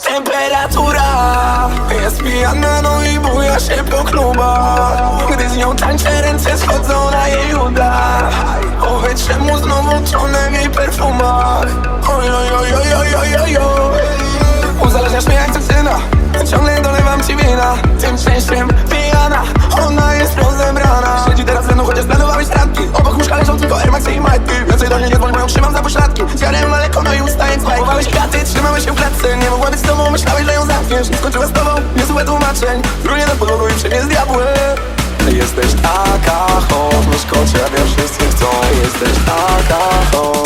Temperatura jest pijana, no i buja się po klubach. Gdy z nią tańczę, ręce schodzą na jej udach. Powietrze mu znowu tonę w jej perfumach. Oj, oj, oj, oj, oj, oj, oj, oj. Uzależniasz mnie jak toksyna Ciągle dolewam ci wina. Tym częściej pijana. Ona jest rozebrana. Siedzi teraz ze mną, chociaż planowałeś randki Obok łóżka leżą tylko Air i majtki Więcej do niej nie dzwoń, bo ją trzymam za pośladki się w klatce. Nie mogła być z tobą, myślałeś, że ją zamkniesz Nie skończyła z tobą, niezłe tłumaczeń. Runie na podłogą i przybiec diabły Jesteś taka hot Myszko ciebie wszyscy chcą. Jesteś taka hot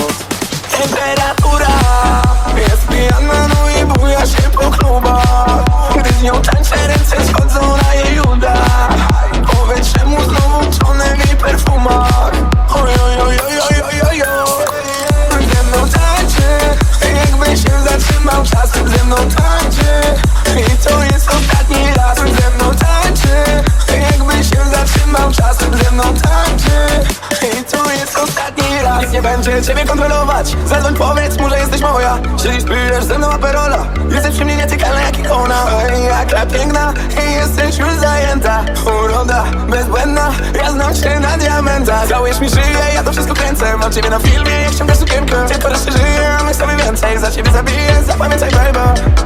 będzie ciebie kontrolować. Zadzwoń powiedz mu, że jesteś moja. Siedzisz, pijesz ze mną aperola. Jesteś przy mnie nietykalna jak ikona. Ej, Jaka piękna. I jesteś już zajęta. Uroda bezbłędna. Ja znam cię na diamentach Całujesz mi żyję, ja to wszystko kręcę. Mam ciebie na filmie, jak ściągasz sukienkę. Tylko raz się żyje, a my sobie więcej. Za ciebie zabiję, zapamiętaj baby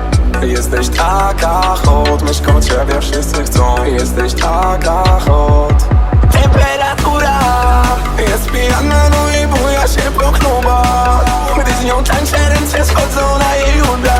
Jesteś taka hot Myszko ciebie wszyscy chcą. Jesteś taka Serce schodzą na jej uda